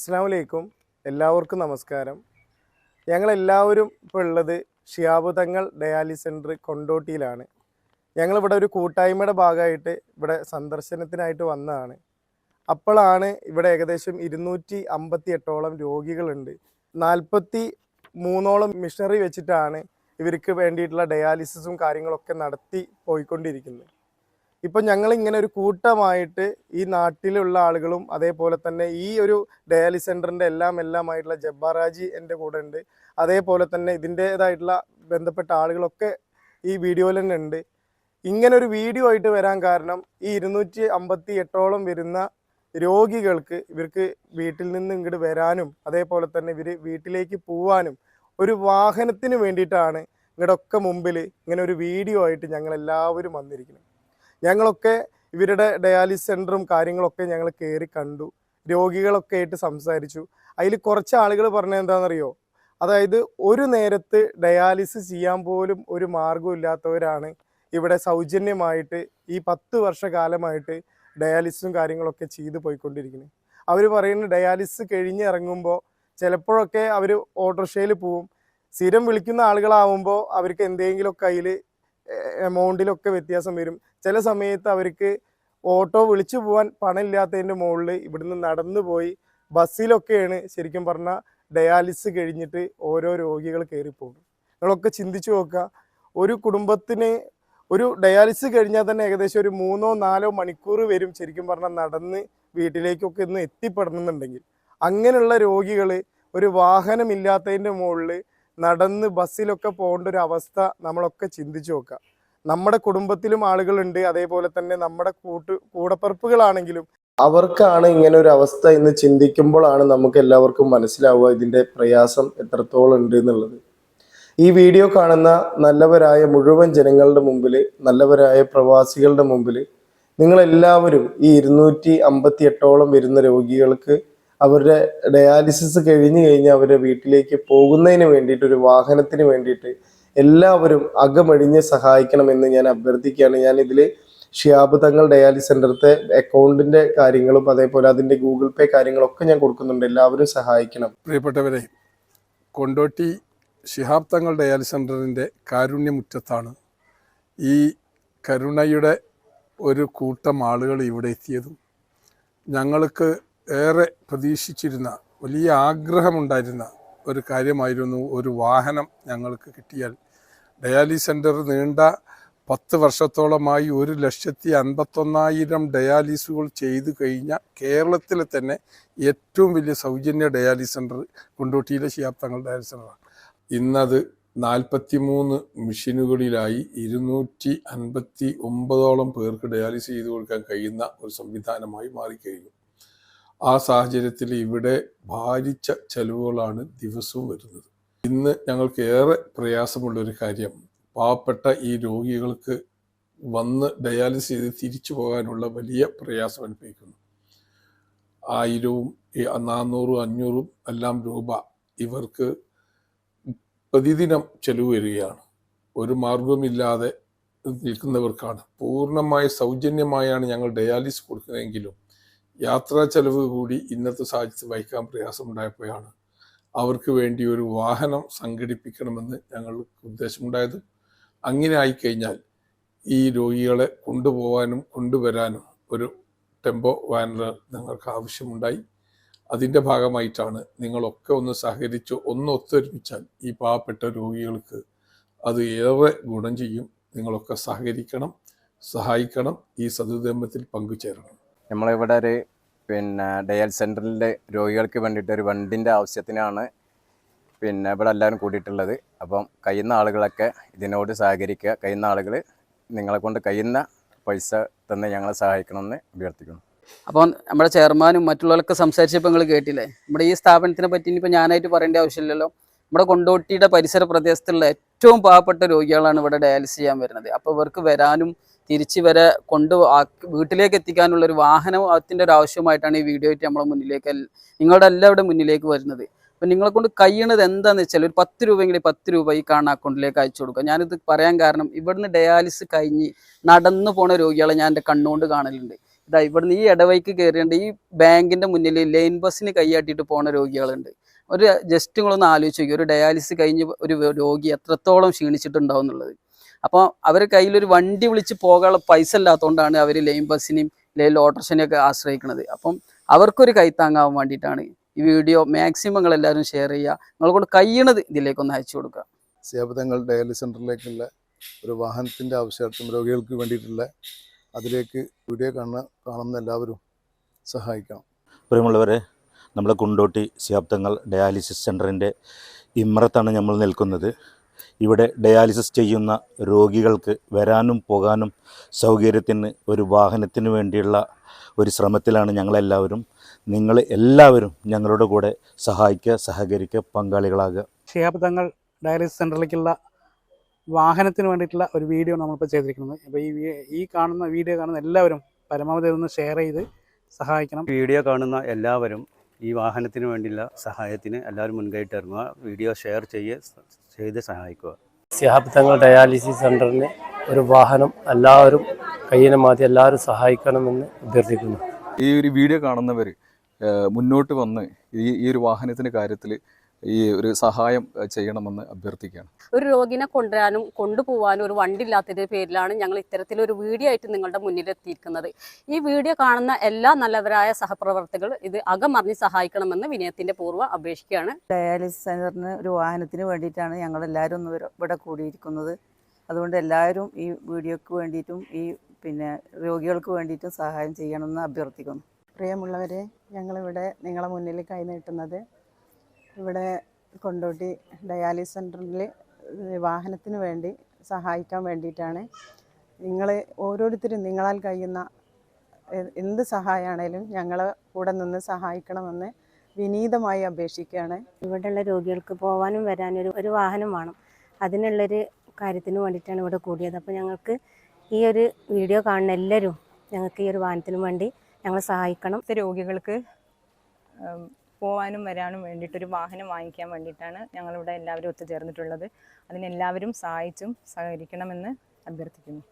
അസ്സാം വലൈക്കും എല്ലാവർക്കും നമസ്കാരം. ഞങ്ങളെല്ലാവരും ഇപ്പോൾ ഉള്ളത് ഷിയാബുതങ്ങൾ ഡയാലിസ് സെന്റർ കൊണ്ടോട്ടിയിലാണ്. ഞങ്ങളിവിടെ ഒരു കൂട്ടായ്മയുടെ ഭാഗമായിട്ട് ഇവിടെ സന്ദർശനത്തിനായിട്ട് വന്നതാണ്. അപ്പോഴാണ് ഇവിടെ ഏകദേശം ഇരുന്നൂറ്റി അമ്പത്തി എട്ടോളം രോഗികളുണ്ട്. നാൽപ്പത്തി മൂന്നോളം മിഷണറി വെച്ചിട്ടാണ് ഇവർക്ക് വേണ്ടിയിട്ടുള്ള ഡയാലിസിസും കാര്യങ്ങളൊക്കെ നടത്തി പോയിക്കൊണ്ടിരിക്കുന്നത്. ഇപ്പം ഞങ്ങൾ ഇങ്ങനെ ഒരു കൂട്ടമായിട്ട് ഈ നാട്ടിലുള്ള ആളുകളും അതേപോലെ തന്നെ ഈ ഒരു ഡയാലിസ് സെന്ററിന്റെ എല്ലാം എല്ലാമായിട്ടുള്ള ജബ്ബാറാജി എന്റെ കൂടെ ഉണ്ട് അതേപോലെ തന്നെ ഇതിന്റേതായിട്ടുള്ള ബന്ധപ്പെട്ട ആളുകളൊക്കെ ഈ വീഡിയോയിൽ തന്നെ ഉണ്ട്. ഇങ്ങനെ ഒരു വീഡിയോ ആയിട്ട് വരാൻ കാരണം ഈ ഇരുന്നൂറ്റി അമ്പത്തി എട്ടോളം വരുന്ന രോഗികൾക്ക് ഇവർക്ക് വീട്ടിൽ നിന്ന് ഇങ്ങോട്ട് വരാനും അതേപോലെ തന്നെ ഇവർ വീട്ടിലേക്ക് പോവാനും ഒരു വാഹനത്തിന് വേണ്ടിയിട്ടാണ് ഇങ്ങടൊക്കെ മുമ്പിൽ ഇങ്ങനെ ഒരു വീഡിയോ ആയിട്ട് ഞങ്ങൾ എല്ലാവരും വന്നിരിക്കുന്നത്. ഞങ്ങളൊക്കെ ഇവരുടെ ഡയാലിസ് സെന്ററും കാര്യങ്ങളൊക്കെ ഞങ്ങൾ കയറി കണ്ടു. രോഗികളൊക്കെ ആയിട്ട് സംസാരിച്ചു. അതിൽ കുറച്ച് ആളുകൾ പറഞ്ഞത് എന്താണെന്നറിയോ? അതായത് ഒരു നേരത്ത് ഡയാലിസിസ് ചെയ്യാൻ പോലും ഒരു മാർഗമില്ലാത്തവരാണ് ഇവിടെ സൗജന്യമായിട്ട് ഈ പത്ത് വർഷകാലമായിട്ട് ഡയാലിസിസും കാര്യങ്ങളൊക്കെ ചെയ്തു പോയിക്കൊണ്ടിരിക്കുന്നത് അവർ പറയുന്ന ഡയാലിസിസ് കഴിഞ്ഞ് ഇറങ്ങുമ്പോൾ ചിലപ്പോഴൊക്കെ അവർ ഓട്ടോറിക്ഷയിൽ പോവും. സ്ഥിരം വിളിക്കുന്ന ആളുകളാവുമ്പോൾ അവർക്ക് എന്തെങ്കിലുമൊക്കെ അതിൽ എമൗണ്ടിലൊക്കെ വ്യത്യാസം വരും. ചില സമയത്ത് അവർക്ക് ഓട്ടോ വിളിച്ചു പോകാൻ പണമില്ലാത്തതിന്റെ മുകളിൽ ഇവിടുന്ന് നടന്നു പോയി ബസ്സിലൊക്കെയാണ് ശരിക്കും പറഞ്ഞാൽ ഡയാലിസ് കഴിഞ്ഞിട്ട് ഓരോ രോഗികൾ കയറിപ്പോകും പോകും നിങ്ങളൊക്കെ ചിന്തിച്ചു നോക്കുക ഒരു കുടുംബത്തിന് ഒരു ഡയാലിസ് കഴിഞ്ഞാൽ തന്നെ ഏകദേശം ഒരു മൂന്നോ നാലോ മണിക്കൂർ വരും ശരിക്കും പറഞ്ഞാൽ നടന്ന് വീട്ടിലേക്കൊക്കെ ഒന്ന് എത്തിപ്പെടണമെന്നുണ്ടെങ്കിൽ. അങ്ങനെയുള്ള രോഗികൾ ഒരു വാഹനമില്ലാത്തതിന്റെ മുകളിൽ നടന്ന് ബസ്സിലൊക്കെ പോകേണ്ട ഒരു അവസ്ഥ നമ്മളൊക്കെ ചിന്തിച്ചു നോക്കുക. നമ്മുടെ കുടുംബത്തിലും ആളുകളുണ്ട്. അതേപോലെ തന്നെ നമ്മുടെ കൂട്ട് കൂടപ്പറപ്പുകളാണെങ്കിലും അവർക്കാണ് ഇങ്ങനെ ഒരു അവസ്ഥ എന്ന് ചിന്തിക്കുമ്പോഴാണ് നമുക്ക് എല്ലാവർക്കും മനസ്സിലാവുക ഇതിന്റെ പ്രയാസം എത്രത്തോളം ഉണ്ട് എന്നുള്ളത്. ഈ വീഡിയോ കാണുന്ന നല്ലവരായ മുഴുവൻ ജനങ്ങളുടെ മുമ്പിൽ നല്ലവരായ പ്രവാസികളുടെ മുമ്പിൽ നിങ്ങളെല്ലാവരും ഈ ഇരുന്നൂറ്റി അമ്പത്തി എട്ടോളം വരുന്ന രോഗികൾക്ക് അവരുടെ ഡയാലിസിസ് കഴിഞ്ഞു കഴിഞ്ഞ് അവരുടെ വീട്ടിലേക്ക് പോകുന്നതിന് വേണ്ടിയിട്ട് ഒരു വാഹനത്തിന് വേണ്ടിയിട്ട് എല്ലാവരും അകമഴിഞ്ഞ് സഹായിക്കണമെന്ന് ഞാൻ അഭ്യർത്ഥിക്കുകയാണ്. ഞാൻ ഇതിൽ ഷിയാബ് തങ്ങൾ ഡയാലിസ് സെന്ററത്തെ അക്കൗണ്ടിന്റെ കാര്യങ്ങളും അതേപോലെ അതിന്റെ ഗൂഗിൾ പേ കാര്യങ്ങളൊക്കെ ഞാൻ കൊടുക്കുന്നുണ്ട്. എല്ലാവരും സഹായിക്കണം. പ്രിയപ്പെട്ടവരെ കൊണ്ടോട്ടി ഷിഹാബ് തങ്ങൾ ഡയാലിസ് സെന്ററിന്റെ കാരുണ്യമുറ്റത്താണ് ഈ കരുണയുടെ ഒരു കൂട്ടം ആളുകൾ ഇവിടെ എത്തിയതും. ഞങ്ങൾക്ക് ഏറെ പ്രതീക്ഷിച്ചിരുന്ന വലിയ ആഗ്രഹമുണ്ടായിരുന്ന ഒരു കാര്യമായിരുന്നു ഒരു വാഹനം ഞങ്ങൾക്ക് കിട്ടിയാൽ. ഡയാലിസ് സെന്റർ നീണ്ട പത്ത് വർഷത്തോളമായി ഒരു ലക്ഷത്തി അൻപത്തൊന്നായിരം ഡയാലിസുകൾ ചെയ്തു കഴിഞ്ഞ കേരളത്തിലെ തന്നെ ഏറ്റവും വലിയ സൗജന്യ ഡയാലിസ് സെന്റർ കൊണ്ടോട്ടിയിലെ ശിയാബ് തങ്ങൾ ഡയാലിസ് സെന്ററാണ് ഇന്നത് നാൽപ്പത്തിമൂന്ന് മെഷീനുകളിലായി ഇരുന്നൂറ്റി അൻപത്തി ഒമ്പതോളം പേർക്ക് ഡയാലിസ് ചെയ്തു കൊടുക്കാൻ കഴിയുന്ന ഒരു സംവിധാനമായി മാറിക്കഴിഞ്ഞു. ആ സാഹചര്യത്തിൽ ഇവിടെ ഭാരിച്ച ചെലവുകളാണ് ദിവസവും വരുന്നത്. ഇന്ന് ഞങ്ങൾക്ക് ഏറെ പ്രയാസമുള്ള ഒരു കാര്യം പാവപ്പെട്ട ഈ രോഗികൾക്ക് വന്ന് ഡയാലിസിസ് ചെയ്ത് തിരിച്ചു പോകാനുള്ള വലിയ പ്രയാസം അനുഭവിക്കുന്നു. ആയിരവും നാനൂറും അഞ്ഞൂറും എല്ലാം രൂപ ഇവർക്ക് പ്രതിദിനം ചെലവ് വരികയാണ്. ഒരു മാർഗവുമില്ലാതെ നിൽക്കുന്നവർക്കാണ്. പൂർണമായ സൗജന്യമായാണ് ഞങ്ങൾ ഡയാലിസിസ് കൊടുക്കുന്നതെങ്കിലും യാത്രാ ചെലവ് കൂടി ഇന്നത്തെ സാഹചര്യത്തിൽ വഹിക്കാൻ പ്രയാസമുണ്ടായപ്പോഴാണ് അവർക്ക് വേണ്ടി ഒരു വാഹനം സംഘടിപ്പിക്കണമെന്ന് ഞങ്ങൾക്ക് ഉദ്ദേശമുണ്ടായത്. അങ്ങനെ ആയിക്കഴിഞ്ഞാൽ ഈ രോഗികളെ കൊണ്ടുപോകാനും കൊണ്ടുവരാനും ഒരു ടെമ്പോ വാനർ ഞങ്ങൾക്ക് ആവശ്യമുണ്ടായി. അതിന്റെ ഭാഗമായിട്ടാണ് നിങ്ങളൊക്കെ ഒന്ന് സഹകരിച്ച് ഒന്ന് ഒത്തൊരുമിച്ചാൽ ഈ പാവപ്പെട്ട രോഗികൾക്ക് അത് ഏറെ ഗുണം ചെയ്യും. നിങ്ങളൊക്കെ സഹകരിക്കണം സഹായിക്കണം ഈ സതുദമ്പത്തിൽ പങ്കുചേരണം. നമ്മളിവിടെ ഒരു പിന്നെ ഡയൽ സെന്ററിലെ രോഗികൾക്ക് വേണ്ടിയിട്ട് ഒരു വണ്ടിന്റെ ആവശ്യത്തിനാണ് പിന്നെ ഇവിടെ എല്ലാവരും കൂടിയിട്ടുള്ളത്. അപ്പം കഴിയുന്ന ആളുകളൊക്കെ ഇതിനോട് സഹകരിക്കുക. കഴിയുന്ന ആളുകൾ നിങ്ങളെ കൊണ്ട് കഴിയുന്ന പൈസ തന്നെ ഞങ്ങളെ സഹായിക്കണമെന്ന് അഭ്യർത്ഥിക്കുന്നു. അപ്പോൾ നമ്മുടെ ചെയർമാനും മറ്റുള്ളവരൊക്കെ സംസാരിച്ചപ്പോൾ നിങ്ങൾ കേട്ടില്ലേ? നമ്മുടെ ഈ സ്ഥാപനത്തിനെ പറ്റി ഇനിയിപ്പോൾ ഞാനായിട്ട് പറയേണ്ട ആവശ്യമില്ലല്ലോ. നമ്മുടെ കൊണ്ടോട്ടിയുടെ പരിസര പ്രദേശത്തുള്ള ഏറ്റവും പാവപ്പെട്ട രോഗികളാണ് ഇവിടെ ഡയാലിസിസ് ചെയ്യാൻ വരുന്നത്. അപ്പോൾ ഇവർക്ക് വരാനും തിരിച്ച് വരെ കൊണ്ട് വീട്ടിലേക്ക് എത്തിക്കാനുള്ള ഒരു വാഹനത്തിന്റെ ഒരു ആവശ്യമായിട്ടാണ് ഈ വീഡിയോ ആയിട്ട് നമ്മളെ മുന്നിലേക്ക് നിങ്ങളുടെ എല്ലാവരുടെ മുന്നിലേക്ക് വരുന്നത്. അപ്പം നിങ്ങളെ കൊണ്ട് കഴിയണത് എന്താണെന്ന് വെച്ചാൽ ഒരു പത്ത് രൂപയെങ്കിലും പത്ത് രൂപ ഈ കാണുന്ന അക്കൗണ്ടിലേക്ക് അയച്ചു കൊടുക്കുക. ഞാനിത് പറയാൻ കാരണം ഇവിടുന്ന് ഡയാലിസിസ് കഴിഞ്ഞ് നടന്നു പോണ രോഗികളെ ഞാൻ എന്റെ കണ്ണുകൊണ്ട് കാണലുണ്ട്. ഇതാ ഇവിടുന്ന് ഈ ഇടവൈക്ക് കയറിയുണ്ട് ഈ ബാങ്കിന്റെ മുന്നിൽ ലൈൻ ബസ്സിന് കൈയാട്ടിയിട്ട് പോണ രോഗികളുണ്ട്. ഒരു ജസ്റ്റ് നിങ്ങളൊന്ന് ആലോചിച്ച് നോക്കി ഒരു ഡയാലിസിസ് കഴിഞ്ഞ് ഒരു രോഗി എത്രത്തോളം ക്ഷീണിച്ചിട്ടുണ്ടാവും എന്നുള്ളത്. അപ്പോൾ അവർ കയ്യിലൊരു വണ്ടി വിളിച്ച് പോകാനുള്ള പൈസ ഇല്ലാത്തതുകൊണ്ടാണ് അവർ ലൈൻ ബസ്സിനെയും ലൈൻ ഓട്ടോറിക്ഷനെയൊക്കെ ആശ്രയിക്കുന്നത്. അപ്പം അവർക്കൊരു കൈത്താങ്ങാവാൻ വേണ്ടിയിട്ടാണ് ഈ വീഡിയോ മാക്സിമം നിങ്ങൾ എല്ലാവരും ഷെയർ ചെയ്യുക. നിങ്ങളെ കൊണ്ട് കഴിയണത് ഇതിലേക്കൊന്ന് അയച്ചു കൊടുക്കുക. സേവതങ്ങൾ ഡയാലിസിസ് സെന്ററിലേക്കുള്ള ഒരു വാഹനത്തിന്റെ ആവശ്യാർത്ഥം രോഗികൾക്ക് വേണ്ടിയിട്ടുള്ള അതിലേക്ക് വീഡിയോ കാണുന്ന കാണുന്ന എല്ലാവരും സഹായിക്കണം. പ്രിയമുള്ളവരെ നമ്മളെ കുണ്ടോട്ടി ശാബ്ദങ്ങൾ ഡയാലിസിസ് സെന്ററിന്റെ ഇമ്മറത്താണ് നമ്മൾ നിൽക്കുന്നത്. ഇവിടെ ഡയാലിസിസ് ചെയ്യുന്ന രോഗികൾക്ക് വരാനും പോകാനും സൗകര്യത്തിന് ഒരു വാഹനത്തിന് വേണ്ടിയുള്ള ഒരു ശ്രമത്തിലാണ് ഞങ്ങളെല്ലാവരും. നിങ്ങൾ എല്ലാവരും ഞങ്ങളുടെ കൂടെ സഹായിക്കുക സഹകരിക്കുക പങ്കാളികളാകുക. ക്ഷേപതങ്ങൾ ഡയാലിസിസ് സെന്ററിലേക്കുള്ള വാഹനത്തിന് വേണ്ടിയിട്ടുള്ള ഒരു വീഡിയോ നമ്മളിപ്പോൾ ചെയ്തിരിക്കുന്നത്. അപ്പോൾ ഈ ഈ കാണുന്ന വീഡിയോ കാണുന്ന എല്ലാവരും പരമാവധി ഒന്ന് ഷെയർ ചെയ്ത് സഹായിക്കണം. വീഡിയോ കാണുന്ന എല്ലാവരും ഈ വാഹനത്തിന് വേണ്ടിയുള്ള സഹായത്തിന് എല്ലാവരും മുൻകൈയിട്ട് ഇറങ്ങുക. വീഡിയോ ഷെയർ ചെയ്യുക ചെയ്ത് സഹായിക്കുക. സിഹാബ് തങ്ങൾ ഡയാലിസിസ് സെന്ററിന് ഒരു വാഹനം എല്ലാവരും കയ്യിനെ മാറ്റി എല്ലാവരും സഹായിക്കണമെന്ന് അഭ്യർത്ഥിക്കുന്നു. ഈ ഒരു വീഡിയോ കാണുന്നവർ മുന്നോട്ട് വന്ന് ഈ ഈ ഒരു വാഹനത്തിന്റെ കാര്യത്തിൽ ഈ ഒരു സഹായം ചെയ്യണമെന്ന് അഭ്യർത്ഥിക്കുകയാണ്. ഒരു രോഗിനെ കൊണ്ടുവരാനും കൊണ്ടുപോകാനും ഒരു വണ്ടി ഇല്ലാത്തതിന്റെ പേരിലാണ് ഞങ്ങൾ ഇത്തരത്തിലൊരു വീഡിയോ ആയിട്ട് നിങ്ങളുടെ മുന്നിൽ എത്തിയിരിക്കുന്നത്. ഈ വീഡിയോ കാണുന്ന എല്ലാ നല്ലവരായ സഹപ്രവർത്തകർ ഇത് അകമറിഞ്ഞ് സഹായിക്കണമെന്ന് വിനയത്തിന്റെ പൂർവം അപേക്ഷിക്കുകയാണ്. ഡയാലിസിസ് സെന്ററിന് ഒരു വാഹനത്തിന് വേണ്ടിയിട്ടാണ് ഞങ്ങളെല്ലാവരും ഒന്ന് ഇവിടെ- ഇവിടെ കൂടിയിരിക്കുന്നത്. അതുകൊണ്ട് എല്ലാവരും ഈ വീഡിയോക്ക് വേണ്ടിയിട്ടും ഈ പിന്നെ രോഗികൾക്ക് വേണ്ടിയിട്ടും സഹായം ചെയ്യണമെന്ന് അഭ്യർത്ഥിക്കുന്നു. പ്രിയമുള്ളവരെ ഞങ്ങളിവിടെ നിങ്ങളെ മുന്നിൽ കൈനീട്ടുന്നത് ഇവിടെ കൊണ്ടോട്ടി ഡയാലിസ് സെന്ററിൽ വാഹനത്തിന് വേണ്ടി സഹായിക്കാൻ വേണ്ടിയിട്ടാണ്. നിങ്ങൾ ഓരോരുത്തരും നിങ്ങളാൽ കഴിയുന്ന എന്ത് സഹായമാണേലും ഞങ്ങളെ കൂടെ നിന്ന് സഹായിക്കണമെന്ന് വിനീതമായി അപേക്ഷിക്കുകയാണ്. ഇവിടെയുള്ള രോഗികൾക്ക് പോകാനും വരാനൊരു ഒരു ഒരു വാഹനം വേണം. അതിനുള്ളൊരു കാര്യത്തിന് വേണ്ടിയിട്ടാണ് ഇവിടെ കൂടിയത്. അപ്പോൾ ഞങ്ങൾക്ക് ഈ ഒരു വീഡിയോ കാണുന്ന എല്ലാവരും ഞങ്ങൾക്ക് ഈ ഒരു വാഹനത്തിന് വേണ്ടി ഞങ്ങൾ സഹായിക്കണം. രോഗികൾക്ക് പോകാനും വരാനും വേണ്ടിയിട്ട് ഒരു വാഹനം വാങ്ങിക്കാൻ വേണ്ടിയിട്ടാണ് ഞങ്ങളിവിടെ എല്ലാവരും ഒത്തുചേർന്നിട്ടുള്ളത്. അതിനെല്ലാവരും സഹായിച്ചും സഹകരിക്കണമെന്ന് അഭ്യർത്ഥിക്കുന്നു.